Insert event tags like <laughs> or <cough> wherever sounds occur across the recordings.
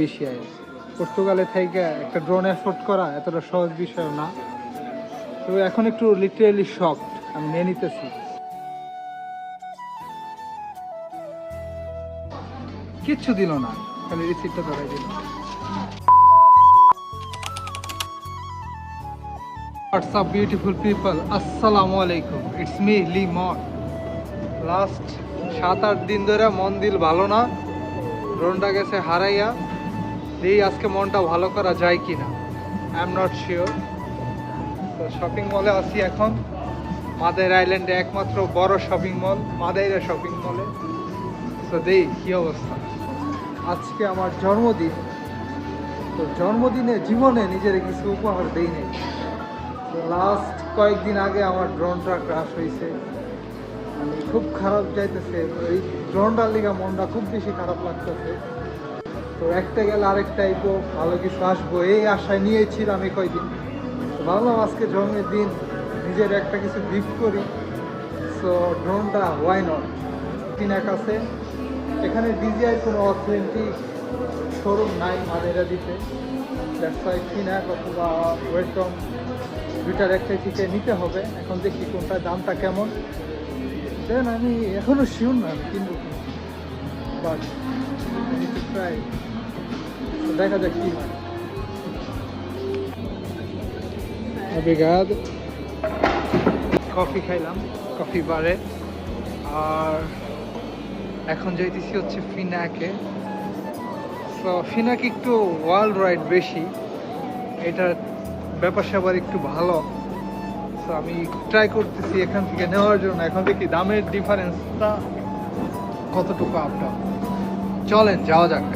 বেশি আয়। পর্তুগালে থেকে একটা ড্রোন এফোর্ড করা এতটা সহজ বিষয় না। তো এখন একটু লিটারেলি শক আমি নিয়ে নিতেছি। কিচ্ছু দিল না, খালি রিসিপ্টটা ধরাই দিল। হোয়াটসঅ্যাপ বিউটিফুল পিপল আসসালামু আলাইকুম ইটস মি লি মন লাস্ট সাত, আট দিন ধরে মন দিল ভালো না। ড্রোনটা গেছে হারাইয়া। এই আজকে মনটা ভালো করা যায় কি না আই এম নট শিওর তো শপিং মলে আছি এখন। মাদের আইল্যান্ডে একমাত্র বড় শপিং মল মাদাইরা শপিং মলে তো দেই, কি অবস্থা? আজকে আমার জন্মদিন। তো জন্মদিনে জীবনে নিজের কিছু উপহার দেই নাই। লাস্ট কয়েকদিন আগে আমার ড্রোনটা ক্রাশ হয়েছে খুব খারাপ যাইতেছে, এই ড্রোনটার লিগা মনটা খুব বেশি খারাপ লাগতেছে। তো একটা গেলে আরেকটা আইবো ভালো কিছু আসব। এই আশায় নিয়েছিলাম এই কয়দিন তো ভাবলাম আজকে জন্মের দিন, নিজের একটা কিছু গিফট করি। সো ড্রোনটা ওয়াই নট কিনাক আছে এখানে ডিজিআই কোনো অথেন্টিক শোরুম নাই মাদেরা দিতে। ব্যবসায় কিনাক অথবা ওয়েলকম দুইটার একটা থেকে নিতে হবে। এখন দেখি কোনটা দামটা কেমন। দেন আমি এখনও শিওর না আমি বাট প্রায় দেখা যাক কি হয়. কফি খাইলাম কফি বারে আর এখন যাইতেছি হচ্ছে ফিনাকে ফিনাক একটু ওয়ার্ল্ড রাইড বেশি। এটার ব্যাপার স্যাপার একটু ভালো। আমি ট্রাই করতেছি এখান থেকে নেওয়ার জন্য। এখন দেখি দামের ডিফারেন্সটা কতটুকু আপ ডাউন চলেন, যাওয়া যাক।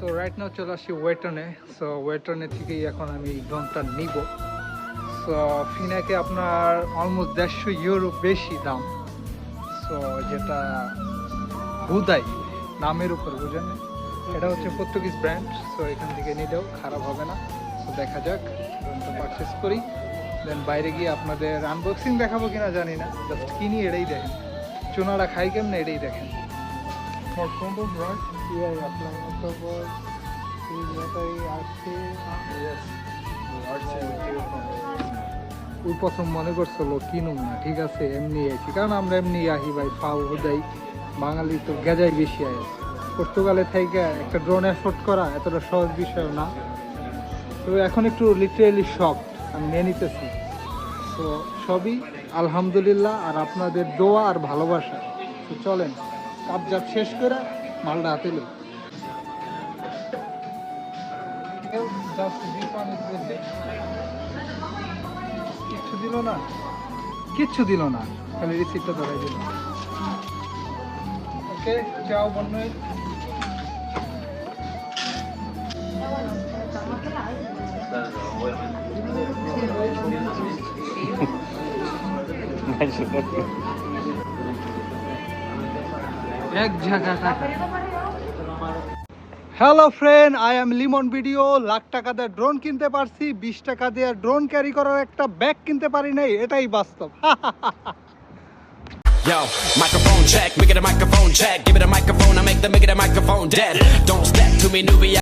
তো রাইট নাও চলে আসি ওয়েটনে সো ওয়েটনে থেকেই এখন আমি ড্রোনটা নিব। সো ফিনাকে আপনার অলমোস্ট দেড়শো ইউরো বেশি দাম। সো যেটা হুদাই, নামের উপর, বুঝেন? এটা হচ্ছে পর্তুগিজ ব্র্যান্ড সো এখান থেকে নিলেও খারাপ হবে না। তো দেখা যাক ড্রোনটা পারচেস করি। দেন বাইরে গিয়ে আপনাদের আনবক্সিং দেখাবো কিনা জানি না। জাস্ট কিনি, এটাই দেখেন। চুনারা খাই কেমন, এটাই দেখেন। Combo, right? Here apply October is what I asked yes. ওই প্রথম মনে করছিল কিনুম না ঠিক আছে এমনি আইছি। কারণ আমরা এমনি আহি ভাই ফাউ হুদাই বাঙালি তো গেজাই বেশি আয়। পর্তুগালে থেকে একটা ড্রোন এফোর্ড করা এতটা সহজ বিষয় না। তো এখন একটু লিটারেলি শখ আমি নিয়ে নিতেছি। তো সবই আলহামদুলিল্লাহ আর আপনাদের দোয়া আর ভালোবাসা। তো চলেন কাবজাব শেষ করে মালটা হাতে লো। কিচ্ছু দিল না। কিচ্ছু দিল না। খালি রিসিপ্টটা ধরাই দিল। ওকে যাও বন্যই। <laughs> <laughs> <laughs> এক জায়গা hello friend I am Limon video lakh টাকা দিয়ে ড্রোন কিনতে পারছি বিশ টাকা দিয়ে ড্রোন ক্যারি করার একটা ব্যাগ কিনতে পারি নাই এটাই বাস্তব Yo, microphone check, make it a microphone check. Give it a microphone, I make the make it a microphone dead. Don't step to me, newbie.